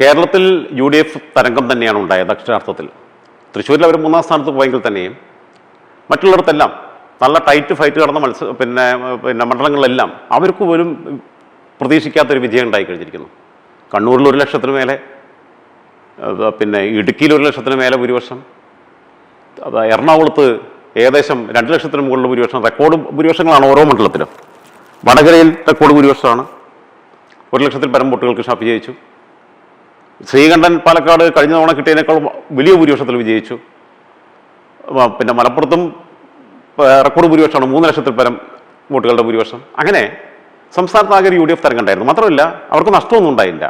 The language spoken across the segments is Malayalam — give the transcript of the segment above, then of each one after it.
കേരളത്തിൽ യു ഡി എഫ് തരംഗം തന്നെയാണ് ഉണ്ടായത് അക്ഷരാർത്ഥത്തിൽ. തൃശ്ശൂരിൽ അവർ മൂന്നാം സ്ഥാനത്ത് പോയെങ്കിൽ തന്നെയും മറ്റുള്ളിടത്തെല്ലാം നല്ല ടൈറ്റ് ഫൈറ്റ് കടന്ന മത്സ പിന്നെ പിന്നെ മണ്ഡലങ്ങളിലെല്ലാം അവർക്ക് പോലും പ്രതീക്ഷിക്കാത്തൊരു വിജയം ഉണ്ടായി കഴിഞ്ഞിരിക്കുന്നു. കണ്ണൂരിൽ ഒരു ലക്ഷത്തിന് മേലെ പിന്നെ ഇടുക്കിയിൽ ഒരു ലക്ഷത്തിന് മേലെ ഭൂരിപക്ഷം. എറണാകുളത്ത് ഏകദേശം രണ്ട് ലക്ഷത്തിന് മുകളിൽ ഭൂരിപക്ഷം. റെക്കോർഡ് ഭൂരിപക്ഷങ്ങളാണ് ഓരോ മണ്ഡലത്തിലും. വടകരയിൽ റെക്കോർഡ് ഭൂരിപക്ഷമാണ്. ഒരു ലക്ഷത്തിൽ പരം വോട്ടുകൾക്ക് ഷാപ്പ് ജയിച്ചു. ശ്രീകണ്ഠൻ പാലക്കാട് കഴിഞ്ഞ തവണ കിട്ടിയതിനേക്കാൾ വലിയ ഭൂരിപക്ഷത്തിൽ വിജയിച്ചു. പിന്നെ മലപ്പുറത്തും റെക്കോർഡ് ഭൂരിപക്ഷമാണ്. മൂന്ന് ലക്ഷത്തിൽ പരം വോട്ടുകളുടെ ഭൂരിപക്ഷം. അങ്ങനെ സംസ്ഥാനത്ത് ആകെ യു ഡി എഫ് തരംഗമുണ്ടായിരുന്നു. മാത്രമല്ല അവർക്ക് നഷ്ടമൊന്നും ഉണ്ടായില്ല.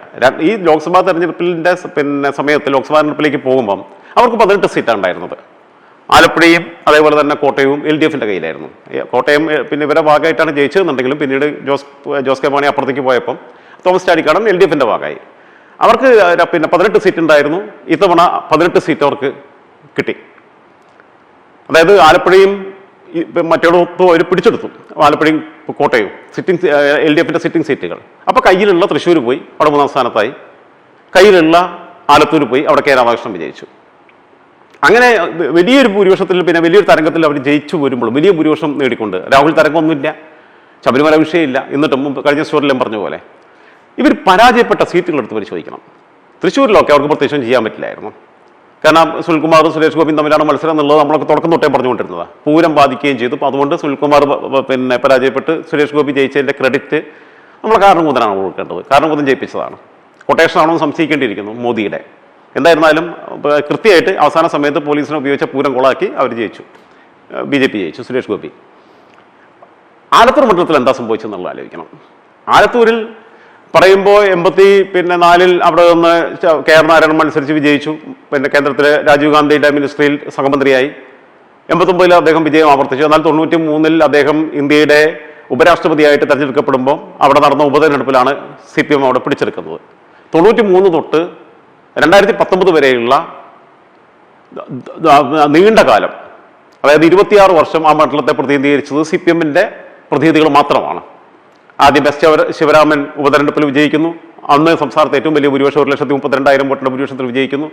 ഈ ലോക്സഭാ തെരഞ്ഞെടുപ്പിന്റെ പിന്നെ സമയത്ത് ലോക്സഭാ തെരഞ്ഞെടുപ്പിലേക്ക് പോകുമ്പം അവർക്ക് പതിനെട്ട് സീറ്റാണ് ഉണ്ടായിരുന്നത്. ആലപ്പുഴയും അതേപോലെ തന്നെ കോട്ടയവും എൽ ഡി എഫിന്റെ കയ്യിലായിരുന്നു. കോട്ടയം പിന്നെ ഇവരെ ഭാഗമായിട്ടാണ് ജയിച്ചതെന്നുണ്ടെങ്കിലും പിന്നീട് ജോസ് ജോസ് കെ മാണി അപ്പുറത്തേക്ക് പോയപ്പം തോമസ് ചാടിക്കാടൻ എൽ ഡി എഫിന്റെ ഭാഗമായി. അവർക്ക് പിന്നെ പതിനെട്ട് സീറ്റ് ഉണ്ടായിരുന്നു. ഇത്തവണ പതിനെട്ട് സീറ്റ് അവർക്ക് കിട്ടി. അതായത് ആലപ്പുഴയും മറ്റേടത്തും അവർ പിടിച്ചെടുത്തു. ആലപ്പുഴയും കോട്ടയവും സിറ്റിംഗ് എൽ ഡി എഫിന്റെ സിറ്റിംഗ് സീറ്റുകൾ അപ്പോൾ കയ്യിലുള്ള തൃശ്ശൂർ പോയി അവിടെ മൂന്നാം സ്ഥാനത്തായി. കയ്യിലുള്ള ആലത്തൂർ പോയി അവിടെ കെ രാമകൃഷ്ണൻ വിജയിച്ചു. അങ്ങനെ വലിയൊരു ഭൂരിപക്ഷത്തിൽ പിന്നെ വലിയൊരു തരംഗത്തിൽ അവർ ജയിച്ചു വരുമ്പോൾ വലിയ ഭൂരിപക്ഷം നേടിക്കൊണ്ട് രാഹുൽ തരംഗമൊന്നുമില്ല. ശബരിമല വിഷയമില്ല. എന്നിട്ടും കഴിഞ്ഞ സ്റ്റോറിലും പറഞ്ഞ പോലെ. ഇവർ പരാജയപ്പെട്ട സീറ്റുകൾ എടുത്ത് പരിശോധിക്കണം. തൃശ്ശൂരിലൊക്കെ അവർക്ക് പ്രത്യക്ഷം ചെയ്യാൻ പറ്റില്ലായിരുന്നു. കാരണം സുനിൽകുമാറും സുരേഷ് ഗോപിയും തമ്മിലാണ് മത്സരം എന്നുള്ളത് നമ്മളൊക്കെ തുടക്കം തൊട്ടേ പറഞ്ഞുകൊണ്ടിരുന്നത്. പൂരം ബാധിക്കുകയും ചെയ്തു. അപ്പോൾ അതുകൊണ്ട് സുനിൽകുമാർ പിന്നെ പരാജയപ്പെട്ട് സുരേഷ് ഗോപി ജയിച്ചതിന്റെ ക്രെഡിറ്റ് നമ്മൾ കാരണകൂതനാണ് കൊടുക്കേണ്ടത് കാരണകൂതൻ ജയിപ്പിച്ചതാണ്. കൊട്ടേഷൻ ആണോ സംശയിക്കേണ്ടിയിരിക്കുന്നു മോദിയുടെ. എന്തായിരുന്നാലും കൃത്യമായിട്ട് അവസാന സമയത്ത് പോലീസിനെ ഉപയോഗിച്ച പൂരം കൊളാക്കി അവർ ജയിച്ചു. ബി ജെ പി ജയിച്ചു സുരേഷ് ഗോപി. ആലത്തൂർ മണ്ഡലത്തിൽ എന്താ സംഭവിച്ചെന്നുള്ളത് ആലോചിക്കണം. ആലത്തൂരിൽ പറയുമ്പോൾ എൺപത്തി പിന്നെ നാലിൽ അവിടെ നിന്ന് കെ ആർ നാരായണൻ മത്സരിച്ച് വിജയിച്ചു. പിന്നെ കേന്ദ്രത്തിലെ രാജീവ് ഗാന്ധിയുടെ മിനിസ്ട്രിയിൽ സഹമന്ത്രിയായി എൺപത്തൊമ്പതിൽ അദ്ദേഹം വിജയം ആവർത്തിച്ചു. എന്നാൽ തൊണ്ണൂറ്റി മൂന്നിൽ അദ്ദേഹം ഇന്ത്യയുടെ ഉപരാഷ്ട്രപതിയായിട്ട് തെരഞ്ഞെടുക്കപ്പെടുമ്പോൾ അവിടെ നടന്ന ഉപതെരഞ്ഞെടുപ്പിലാണ് സി പി എം അവിടെ പിടിച്ചെടുക്കുന്നത്. തൊണ്ണൂറ്റി മൂന്ന് തൊട്ട് രണ്ടായിരത്തി പത്തൊമ്പത് വരെയുള്ള നീണ്ട കാലം. അതായത് ഇരുപത്തിയാറ് വർഷം ആ മണ്ഡലത്തെ പ്രതിനിധീകരിച്ചത് സി പി എമ്മിന്റെ പ്രതിനിധികൾ മാത്രമാണ്. ആദ്യം എസ് ശിവ- ശിവരാമൻ ഉപതെരഞ്ഞെടുപ്പിൽ വിജയിക്കുന്നു. അന്ന് സംസ്ഥാനത്ത് ഏറ്റവും വലിയ ഭൂരിപക്ഷം ഒരു ലക്ഷത്തി മുപ്പത്തിരണ്ടായിരം വോട്ടിന്റെ ഭൂരിപക്ഷത്തിൽ വിജയിക്കുന്നു.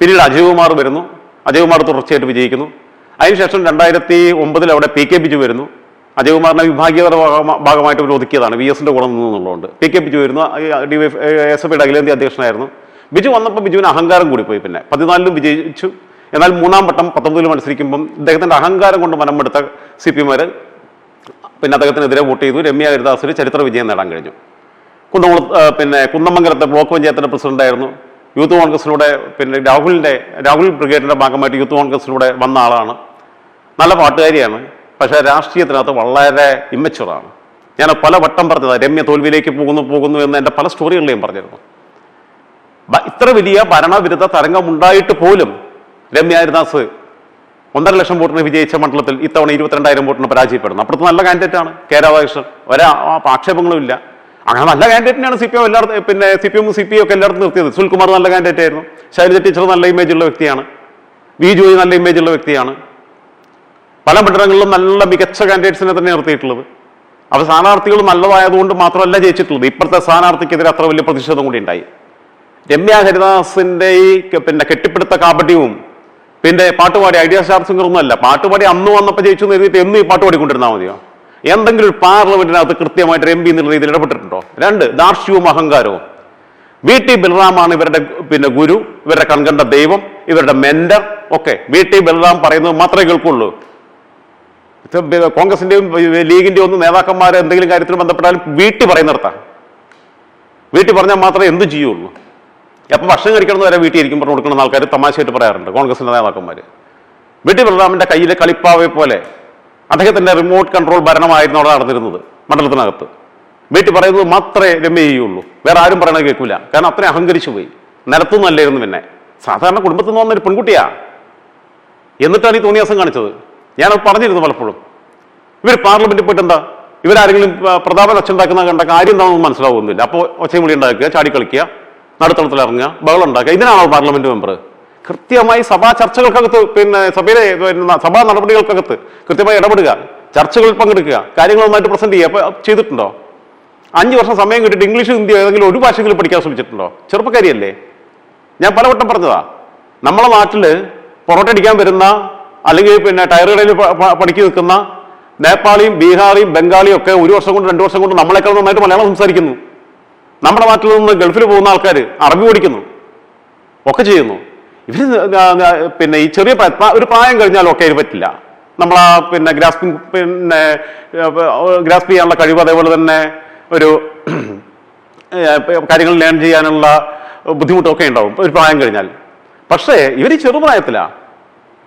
പിന്നീട് അജയ്കുമാർ വരുന്നു. അജയ്കുമാർ തുടർച്ചയായിട്ട് വിജയിക്കുന്നു. അതിനുശേഷം രണ്ടായിരത്തി ഒമ്പതിൽ അവിടെ പി കെ ബിജു വരുന്നു. അജയ്കുമാറിനെ വിഭാഗീയതയുടെ ഭാഗമായിട്ട് ഇവർ ഒതുക്കിയതാണ് വി എസിന്റെ കൂടെ നിന്നുള്ളതുകൊണ്ട് പി കെ ബിജു വരുന്നു. ഡി വൈ എസ് എഫ് അഖിലേന്ത്യാ അധ്യക്ഷനായിരുന്നു. ബിജു വന്നപ്പോൾ ബിജുവിന് അഹങ്കാരം കൂടി പോയി പിന്നെ. പതിനാലിലും വിജയിച്ചു. എന്നാൽ മൂന്നാം വട്ടം പത്തൊമ്പതിൽ മത്സരിക്കുമ്പം ഇദ്ദേഹത്തിന്റെ അഹങ്കാരം കൊണ്ട് മനമെടുത്ത സി പി എമാർ പിന്നെ അദ്ദേഹത്തിനെതിരെ വോട്ട് ചെയ്തു. രമ്യ ഹരിദാസിന് ചരിത്ര വിജയം നേടാൻ കഴിഞ്ഞു. കുന്നംകുള പിന്നെ കുന്നമംഗലത്തെ ബ്ലോക്ക് പഞ്ചായത്തിന്റെ പ്രസിഡന്റായിരുന്നു യൂത്ത് കോൺഗ്രസിലൂടെ പിന്നെ രാഹുലിന്റെ രാഹുൽ ബ്രിഗേഡിന്റെ ഭാഗമായിട്ട് യൂത്ത് കോൺഗ്രസിലൂടെ വന്ന ആളാണ്. നല്ല പാട്ടുകാരിയാണ്. പക്ഷേ രാഷ്ട്രീയത്തിനകത്ത് വളരെ ഇമ്മച്ചുറാണ് ഞാൻ പല വട്ടം പറഞ്ഞത് രമ്യ തോൽവിയിലേക്ക് പോകുന്നു പോകുന്നു എന്ന് എന്റെ പല സ്റ്റോറികളിലെയും പറഞ്ഞിരുന്നു. ഇത്ര വലിയ ഭരണവിരുദ്ധ തരംഗമുണ്ടായിട്ട് പോലും രമ്യ ഹരിദാസ് ഒന്നര ലക്ഷം വോട്ടിന് വിജയിച്ച മണ്ഡലത്തിൽ ഇത്തവണ ഇരുപത്തിരണ്ടായിരം വോട്ടിന് പരാജയപ്പെടുന്നു. അപ്പുറത്ത് നല്ല കാൻഡിഡേറ്റ് ആണ് കെ രാധാകൃഷ്ണൻ. ഒരാ ആക്ഷേപങ്ങളും ഇല്ല. അങ്ങനെ നല്ല കാൻഡിഡേറ്റിനാണ് സി പി എം എല്ലായിടത്തും പിന്നെ സി പി എമ്മും സി പി ഒക്കെ എല്ലായിടത്തും നിർത്തിയത്. സുൽകുമാർ നല്ല കാൻഡിഡേറ്റ് ആയിരുന്നു. ശൈലജ ടീച്ചർ നല്ല ഇമേജ് ഉള്ള വ്യക്തിയാണ്. വി ജോയി നല്ല ഇമേജ് ഉള്ള വ്യക്തിയാണ്. പല മണ്ഡലങ്ങളിലും നല്ല മികച്ച കാൻഡിഡേറ്റ്സിനെ തന്നെ നിർത്തിയിട്ടുള്ളത്. അപ്പോൾ സ്ഥാനാർത്ഥികൾ നല്ലതായതുകൊണ്ട് മാത്രമല്ല ജയിച്ചിട്ടുള്ളത്. ഇപ്പോഴത്തെ സ്ഥാനാർത്ഥിക്കെതിരെ അത്ര വലിയ പ്രതിഷേധം കൂടി ഉണ്ടായി. രമ്യ ഹരിദാസിന്റെ ഈ പിന്നെ കെട്ടിപ്പിടുത്ത കാപട്യവും പിന്നെ പാട്ടുപാടി ഐഡിയ സ്റ്റാർ സിംഗർ ഒന്നുമല്ല. പാട്ടുപാടി അന്ന് വന്നപ്പോൾ ജയിച്ചു എഴുതിയിട്ട് എന്നും ഈ പാട്ട് പാടിക്കൊണ്ടിരുന്നാൽ മതിയോ? എന്തെങ്കിലും ഒരു പാർലമെന്റിനകത്ത് കൃത്യമായിട്ട് എം പി എന്നുള്ള രീതിയിൽ ഇടപെട്ടിട്ടുണ്ടോ? രണ്ട് ദാർഷ്ട്യവും അഹങ്കാരവും. വി ടി ബലറാമാണ് ഇവരുടെ പിന്നെ ഗുരു ഇവരുടെ കൺകണ്ട ദൈവം ഇവരുടെ മെന്റർ ഒക്കെ വി ടി ബലറാം പറയുന്നത് മാത്രമേ കേൾക്കുള്ളൂ. കോൺഗ്രസിന്റെയും ലീഗിന്റെയും ഒന്നും നേതാക്കന്മാരെ എന്തെങ്കിലും കാര്യത്തിൽ ബന്ധപ്പെട്ടാലും വീട്ടിൽ പറയുന്നിടത്താണ് വീട്ടിൽ പറഞ്ഞാൽ മാത്രമേ എന്ത് ചെയ്യുള്ളൂ. എപ്പോൾ ഭക്ഷണം കഴിക്കണം വരെ വീട്ടിൽ ഇരിക്കും പറഞ്ഞു കൊടുക്കണമെന്ന് ആൾക്കാർ തമാശയായിട്ട് പറയാറുണ്ട്. കോൺഗ്രസിന്റെ നേതാക്കന്മാർ വീട്ടിൽ ബലറാമിന്റെ കയ്യിലെ കളിപ്പാവെ പോലെ അദ്ദേഹത്തിന്റെ റിമോട്ട് കൺട്രോൾ ഭരണമായിരുന്നു അവിടെ നടന്നിരുന്നത് മണ്ഡലത്തിനകത്ത്. വീട്ടിൽ പറയുന്നത് മാത്രമേ രമ്യ ചെയ്യുള്ളൂ. വേറെ ആരും പറയണത് കേൾക്കില്ല കാരണം അത്രയും അഹങ്കരിച്ചു പോയി. നിലത്തുനിന്നല്ലായിരുന്നു പിന്നെ. സാധാരണ കുടുംബത്തിൽ നിന്ന് വന്നൊരു പെൺകുട്ടിയാ. എന്നിട്ടാണ് ഈ തോന്നിയാസം കാണിച്ചത്. ഞാനത് പറഞ്ഞിരുന്നു പലപ്പോഴും. ഇവർ പാർലമെന്റിൽ പോയിട്ട് എന്താ? ഇവരാരെങ്കിലും പ്രതാപ ലക്ഷ്യം അച്ഛണ്ടാക്കുന്ന കണ്ട കാര്യം എന്താണെന്ന് മനസ്സിലാവുന്നില്ല. അപ്പോൾ ഒച്ചയും ഒച്ചമുളി ഉണ്ടാക്കുക ചാടി കളിക്കുക. നടുത്തളത്തിൽ ഇറങ്ങുക ബഹളം ഉണ്ടാക്കുക. ഇതിനാണോ പാർലമെന്റ് മെമ്പർ കൃത്യമായി സഭാ ചർച്ചകൾക്കകത്ത് പിന്നെ സഭയിലെ സഭാ നടപടികൾക്കകത്ത് കൃത്യമായി ഇടപെടുക ചർച്ചകളിൽ പങ്കെടുക്കുക കാര്യങ്ങൾ നന്നായിട്ട് പ്രസന്റ് ചെയ്യുക. അപ്പോൾ ചെയ്തിട്ടുണ്ടോ? അഞ്ച് വർഷം സമയം കിട്ടിയിട്ട് ഇംഗ്ലീഷ് ഹിന്ദി ഏതെങ്കിലും ഒരു ഭാഷയിൽ പഠിക്കാൻ ശ്രമിച്ചിട്ടുണ്ടോ? ചെറുപ്പക്കാരിയല്ലേ? ഞാൻ പലവട്ടം പറഞ്ഞതാ. നമ്മളെ നാട്ടിൽ പൊറോട്ട അടിക്കാൻ വരുന്ന അല്ലെങ്കിൽ പിന്നെ ടയർ കടയിൽ പണിക്ക് നിൽക്കുന്ന നേപ്പാളിയും ബീഹാറിയും ബംഗാളിയും ഒക്കെ ഒരു വർഷം കൊണ്ട് രണ്ട് വർഷം കൊണ്ട് നമ്മളെക്കാൾ നന്നായിട്ട് മലയാളം സംസാരിക്കുന്നു. നമ്മുടെ നാട്ടിൽ നിന്ന് ഗൾഫിൽ പോകുന്ന ആൾക്കാർ അറബി പഠിക്കുന്നു. ഒക്കെ ചെയ്യുന്നു. ഇവർ പിന്നെ ഈ ചെറിയ ഒരു പ്രായം കഴിഞ്ഞാൽ ഒക്കെ ഇത് പറ്റില്ല. നമ്മളാ പിന്നെ ഗ്രാസ്പിംഗ് പിന്നെ ഗ്രാസ്പ് ചെയ്യാനുള്ള കഴിവ് അതേപോലെ തന്നെ ഒരു കാര്യങ്ങൾ ലേൺ ചെയ്യാനുള്ള ബുദ്ധിമുട്ടൊക്കെ ഉണ്ടാവും. ഒരു പ്രായം കഴിഞ്ഞാൽ. പക്ഷേ ഇവർ ചെറുപ്രായത്തിലാണ്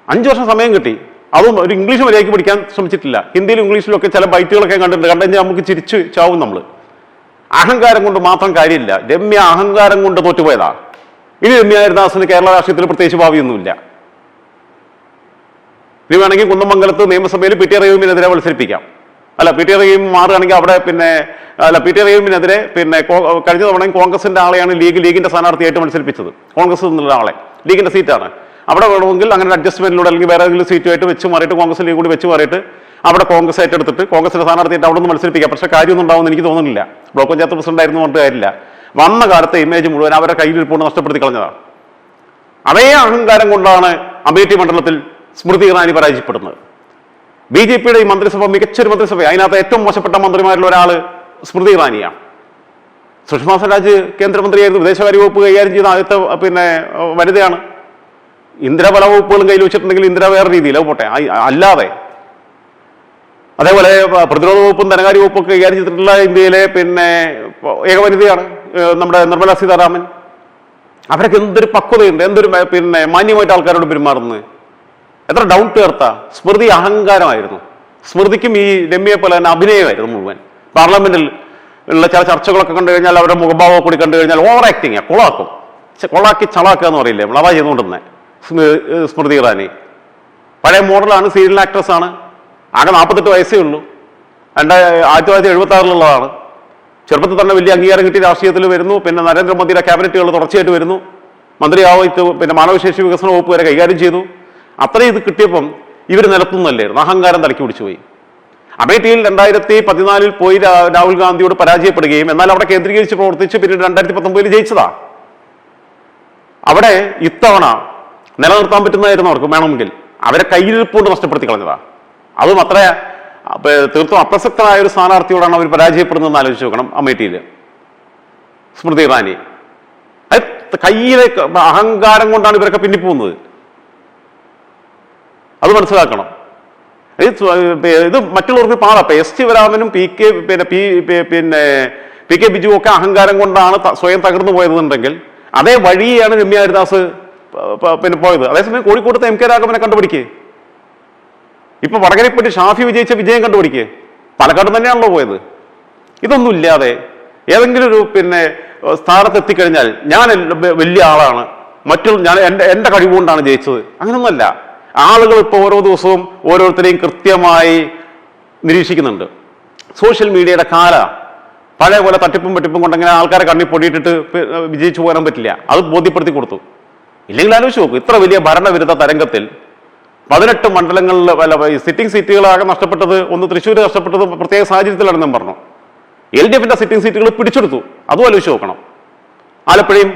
അഞ്ചു വർഷം സമയം കിട്ടി. അതും ഒരു ഇംഗ്ലീഷ് മര്യാദയ്ക്ക് പഠിക്കാൻ ശ്രമിച്ചിട്ടില്ല. ഹിന്ദിയിലും ഇംഗ്ലീഷിലും ഒക്കെ ചില ബൈറ്റുകളൊക്കെ കണ്ടിട്ടുണ്ട്. കണ്ടു കഴിഞ്ഞാൽ നമുക്ക് ചിരിച്ചു ചാവും നമ്മൾ അഹങ്കാരം കൊണ്ട് മാത്രം കാര്യമില്ല. രമ്യ അഹങ്കാരം കൊണ്ട് തോറ്റുപോയതാ. ഇനി രമ്യ ഹരിദാസിന് കേരള രാഷ്ട്രീയത്തിൽ പ്രത്യേകിച്ച് ഭാവിയൊന്നുമില്ല. ഇനി വേണമെങ്കിൽ കുന്നമംഗലത്ത് നിയമസഭയിൽ പി ടി റഹീമിനെതിരെ മത്സരിപ്പിക്കാം. അല്ല പി ടി റഹീം മാറുകയാണെങ്കിൽ അവിടെ പിന്നെ അല്ല പി ടി റഹീമിനെതിരെ പിന്നെ കഴിഞ്ഞ തവണ കോൺഗ്രസിന്റെ ആളെയാണ് ലീഗ് ലീഗിന്റെ സ്ഥാനാർത്ഥിയായിട്ട് മത്സരിപ്പിച്ചത്. കോൺഗ്രസ് നിന്നുള്ള ആളെ. ലീഗിന്റെ സീറ്റാണ്. അവിടെ വേണമെങ്കിൽ അങ്ങനെ അഡ്ജസ്റ്റ്മെന്റിലൂടെ അല്ലെങ്കിൽ വേറെ ഏതെങ്കിലും സീറ്റുമായിട്ട് വെച്ച് മാറിയിട്ട് കോൺഗ്രസ് ലീഗ് കൂടി വെച്ച് മാറിയിട്ട് അവിടെ കോൺഗ്രസ് ഏറ്റെടുത്തിട്ട് കോൺഗ്രസിന്റെ സ്ഥാനാർത്ഥിയായിട്ട് അവിടെ നിന്ന് മത്സരിപ്പിക്കാം പക്ഷേ കാര്യമൊന്നും ഉണ്ടാവുമെന്ന് എനിക്ക് തോന്നുന്നില്ല. ബ്ലോക്ക് പഞ്ചായത്ത് പ്രസിഡന്റ് ആയിരുന്നു പറഞ്ഞിട്ട് കാര്യമില്ല. വന്ന കാലത്തെ ഇമേജ് മുഴുവൻ അവരുടെ കയ്യിലിരിപ്പോണ്ട് നഷ്ടപ്പെടുത്തി കളഞ്ഞതാണ്. അതേ അഹങ്കാരം കൊണ്ടാണ് അമേഠി മണ്ഡലത്തിൽ സ്മൃതി ഇറാനി പരാജയപ്പെടുന്നത്. ബി ജെ പിയുടെ ഈ മന്ത്രിസഭ മികച്ചൊരു മന്ത്രിസഭ അതിനകത്ത് ഏറ്റവും മോശപ്പെട്ട മന്ത്രിമാരിൽ ഒരാൾ സ്മൃതി ഇറാനിയാണ്. സുഷമ സ്വരാജ് കേന്ദ്രമന്ത്രിയായിരുന്നു. വിദേശകാര്യ വകുപ്പ് കൈകാര്യം ചെയ്ത ആദ്യത്തെ പിന്നെ വനിതയാണ്. ഇന്ദിര പല വകുപ്പുകളും കയ്യിൽ വെച്ചിട്ടുണ്ടെങ്കിൽ ഇന്ദിര വേറെ രീതിയിൽ പോട്ടെ. അല്ലാതെ. അതേപോലെ പ്രതിരോധ വകുപ്പും ധനകാര്യ വകുപ്പും കൈകാര്യം ചെയ്തിട്ടുള്ള ഇന്ത്യയിലെ പിന്നെ ഏക വനിതയാണ് നമ്മുടെ നിർമ്മല സീതാരാമൻ. അവരൊക്കെ എന്തൊരു പക്വതയുണ്ട് എന്തൊരു പിന്നെ മാന്യമായിട്ട് ആൾക്കാരോട് പെരുമാറുന്നത്. എത്ര ഡൗൺ ടു എർത്താ സ്മൃതി അഹങ്കാരമായിരുന്നു. സ്മൃതിക്കും ഈ രമ്യയെ പോലെ തന്നെ അഭിനയമായിരുന്നു മുഴുവൻ. പാർലമെന്റിൽ ഉള്ള ചില ചർച്ചകളൊക്കെ കണ്ടു കഴിഞ്ഞാൽ അവരുടെ മുഖഭാവം കൂടി കണ്ടു കഴിഞ്ഞാൽ ഓവർ ആക്ടിങ് കൊളാക്കും. കൊളാക്കി ചളാക്കുക എന്ന് പറയില്ലേ? നമ്മൾ അതാ ചെയ്തുകൊണ്ടിരുന്നത് സ്മൃതി ഇറാനി. പഴയ മോഡലാണ് സീരിയൽ ആക്ട്രസ് ആണ് ആകെ നാൽപ്പത്തെട്ട് വയസ്സേ ഉള്ളൂ. എന്റെ ആയിരത്തി തൊള്ളായിരത്തി എഴുപത്തി ആറിലുള്ളതാണ് ചെറുപ്പത്തിൽ തന്നെ വലിയ അംഗീകാരം കിട്ടി രാഷ്ട്രീയത്തിൽ വരുന്നു. പിന്നെ നരേന്ദ്രമോദിയുടെ ക്യാബിനറ്റുകൾ തുടർച്ചയായിട്ട് വരുന്നു. മന്ത്രിയായിട്ട് പിന്നെ മാനവശേഷി വികസന വകുപ്പ് വരെ കൈകാര്യം ചെയ്തു. അത്രയും ഇത് കിട്ടിയപ്പം ഇവർ നിലത്തുന്നല്ലായിരുന്നു അഹങ്കാരം തലക്കി പിടിച്ചു പോയി. അമേഠിയിൽ രണ്ടായിരത്തി പതിനാലിൽ പോയി രാഹുൽ ഗാന്ധിയോട് പരാജയപ്പെടുകയും എന്നാൽ അവിടെ കേന്ദ്രീകരിച്ച് പ്രവർത്തിച്ച് പിന്നീട് രണ്ടായിരത്തി പത്തൊമ്പതിൽ ജയിച്ചതാ. അവിടെ ഇത്തവണ നിലനിർത്താൻ പറ്റുന്നതായിരുന്നു അവർക്ക് വേണമെങ്കിൽ അവരെ കയ്യിലിരിപ്പോണ്ട് നഷ്ടപ്പെടുത്തി കളഞ്ഞതാ. അതും അത്ര തീർത്തും അപ്രസക്തമായ ഒരു സ്ഥാനാർത്ഥിയോടാണ് അവർ പരാജയപ്പെടുന്നതെന്ന് ആലോചിച്ച് നോക്കണം അമേഠിയിൽ സ്മൃതി ഇറാനി. കയ്യിലെ അഹങ്കാരം കൊണ്ടാണ് ഇവരൊക്കെ പിന്നിപ്പോകുന്നത് അത് മനസ്സിലാക്കണം. ഇത് മറ്റുള്ളവർക്ക് പാടാം. ഇപ്പൊ എസ് ശിവരാമനും പി കെ പിന്നെ പി പിന്നെ പി കെ ബിജു ഒക്കെ അഹങ്കാരം കൊണ്ടാണ് സ്വയം തകർന്നു പോയതെന്നുണ്ടെങ്കിൽ അതേ വഴിയാണ് രമ്യ ഹരിദാസ് പിന്നെ പോയത്. അതേസമയം കോഴിക്കോട്ടത്തെ എം കെ രാഘവനെ കണ്ടുപിടിക്കേ. ഇപ്പൊ വടകരപ്പെട്ടി ഷാഫി വിജയിച്ച വിജയം കണ്ടുപിടിക്കേ. പാലക്കാട് തന്നെയാണല്ലോ പോയത്. ഇതൊന്നും ഇല്ലാതെ ഏതെങ്കിലും ഒരു പിന്നെ ഏഹ്, സ്ഥാനത്ത് എത്തിക്കഴിഞ്ഞാൽ ഞാൻ വലിയ ആളാണ്. മറ്റുള്ള ഞാൻ എന്റെ എന്റെ കഴിവുകൊണ്ടാണ് ജയിച്ചത്. അങ്ങനൊന്നുമല്ല. ആളുകൾ ഇപ്പോൾ ഓരോ ദിവസവും ഓരോരുത്തരെയും കൃത്യമായി നിരീക്ഷിക്കുന്നുണ്ട്. സോഷ്യൽ മീഡിയയുടെ കാല പഴയ പോലെ തട്ടിപ്പും വെട്ടിപ്പും കൊണ്ടങ്ങനെ ആൾക്കാരെ കണ്ണി പൊടിയിട്ടിട്ട് വിജയിച്ചു പോകാൻ പറ്റില്ല. അത് ബോധ്യപ്പെടുത്തി കൊടുത്തു. ഇല്ലെങ്കിൽ ആലോചിച്ച് നോക്കൂ ഇത്ര വലിയ ഭരണവിരുദ്ധ തരംഗത്തിൽ പതിനെട്ട് മണ്ഡലങ്ങളിൽ അല്ല സിറ്റിംഗ് സീറ്റുകളാകെ നഷ്ടപ്പെട്ടത് ഒന്ന് തൃശ്ശൂർ നഷ്ടപ്പെട്ടത് പ്രത്യേക സാഹചര്യത്തിലാണെന്നും പറഞ്ഞു. എൽ ഡി എഫിന്റെ സിറ്റിംഗ് സീറ്റുകൾ പിടിച്ചെടുത്തു. അതും ആലോചിച്ച് നോക്കണം. ആലപ്പുഴയും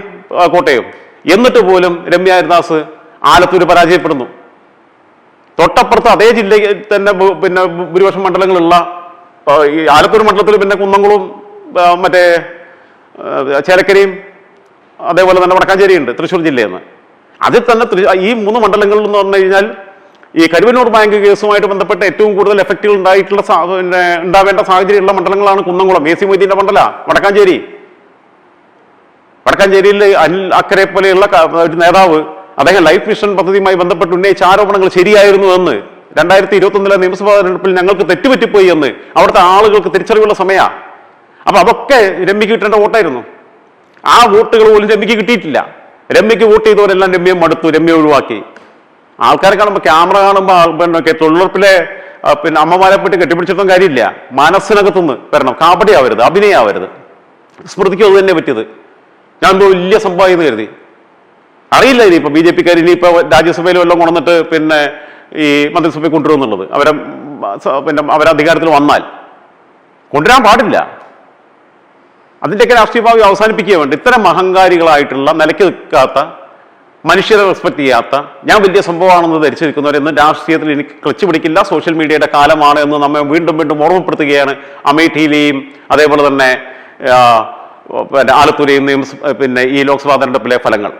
കോട്ടയം. എന്നിട്ട് പോലും രമ്യ ഹരിദാസ് ആലത്തൂര് പരാജയപ്പെടുന്നു. തൊട്ടപ്പുറത്ത് അതേ ജില്ലയിൽ തന്നെ പിന്നെ ഭൂരിപക്ഷം മണ്ഡലങ്ങളുള്ള ഈ ആലത്തൂർ മണ്ഡലത്തിൽ പിന്നെ കുന്നംകുളവും മറ്റേ ചേലക്കരയും അതേപോലെ തന്നെ വടക്കാഞ്ചേരി ഉണ്ട് തൃശ്ശൂർ ജില്ലയിൽ നിന്ന്. അതിൽ തന്നെ ഈ മൂന്ന് മണ്ഡലങ്ങളിൽ എന്ന് പറഞ്ഞു കഴിഞ്ഞാൽ ഈ കരുവന്നൂർ ബാങ്ക് കേസുമായിട്ട് ബന്ധപ്പെട്ട ഏറ്റവും കൂടുതൽ എഫക്റ്റുകൾ ഉണ്ടായിട്ടുള്ള ഉണ്ടാവേണ്ട സാഹചര്യമുള്ള മണ്ഡലങ്ങളാണ് കുന്നംകുളം. എ സി മൊയ്തീന്റെ മണ്ഡല വടക്കാഞ്ചേരി. വടക്കാഞ്ചേരിയിൽ അനിൽ അക്കരെ പോലെയുള്ള ഒരു നേതാവ് അദ്ദേഹം ലൈഫ് മിഷൻ പദ്ധതിയുമായി ബന്ധപ്പെട്ട് ഉന്നയിച്ച ആരോപണങ്ങൾ ശരിയായിരുന്നു എന്ന് രണ്ടായിരത്തി ഇരുപത്തി ഒന്നിലെ നിയമസഭാ തെരഞ്ഞെടുപ്പിൽ ഞങ്ങൾക്ക് തെറ്റുപറ്റിപ്പോയി എന്ന് അവിടുത്തെ ആളുകൾക്ക് തിരിച്ചറിവുള്ള സമയമാണ് അപ്പൊ അതൊക്കെ രമ്യക്ക് കിട്ടേണ്ട വോട്ടായിരുന്നു. ആ വോട്ടുകൾ പോലും രമ്യക്ക് കിട്ടിയിട്ടില്ല. രമ്യക്ക് വോട്ട് ചെയ്തവരെല്ലാം രമ്യം മടുത്തു രമ്യ ഒഴിവാക്കി. ആൾക്കാരെ കാണുമ്പോൾ ക്യാമറ കാണുമ്പോൾ പിന്നെ തൊഴിലുറപ്പിലെ പിന്നെ അമ്മമാരെ പറ്റി കെട്ടിപ്പിടിച്ചിട്ടും കാര്യമില്ല. മനസ്സിനകത്തുനിന്ന് വരണം. കാപടി ആവരുത് അഭിനയാവരുത് സ്മൃതിക്കും അത് തന്നെ പറ്റിയത്. ഞാൻ എന്തോ വലിയ സംഭവം കരുതി. അറിയില്ല ഇനിയിപ്പോൾ ബി ജെ പിക്കാർ ഇനിയിപ്പോൾ രാജ്യസഭയിൽ വല്ലതും കൊണ്ടുവന്നിട്ട് പിന്നെ ഈ മന്ത്രിസഭയിൽ കൊണ്ടുവരുന്നുള്ളത് അവരെ പിന്നെ അവരധികാരത്തിൽ വന്നാൽ കൊണ്ടുവരാൻ പാടില്ല. അതിന്റെയൊക്കെ രാഷ്ട്രീയ ഭാവി അവസാനിപ്പിക്കുക വേണ്ടി. ഇത്തരം അഹങ്കാരികളായിട്ടുള്ള നിലയ്ക്ക് നിൽക്കാത്ത മനുഷ്യരെ റെസ്പെക്ട് ചെയ്യാത്ത ഞാൻ വലിയ സംഭവമാണെന്ന് ധരിച്ചു നിൽക്കുന്നവരെന്നും രാഷ്ട്രീയത്തിൽ എനിക്ക് ക്ലച്ച് പിടിക്കില്ല. സോഷ്യൽ മീഡിയയുടെ കാലമാണ് എന്ന് നമ്മെ വീണ്ടും വീണ്ടും ഓർമ്മപ്പെടുത്തുകയാണ് അമേഠിയിലെയും അതേപോലെ തന്നെ ആലത്തൂരെയും പിന്നെ ഈ ലോക്സഭാ തെരഞ്ഞെടുപ്പിലെ ഫലങ്ങൾ.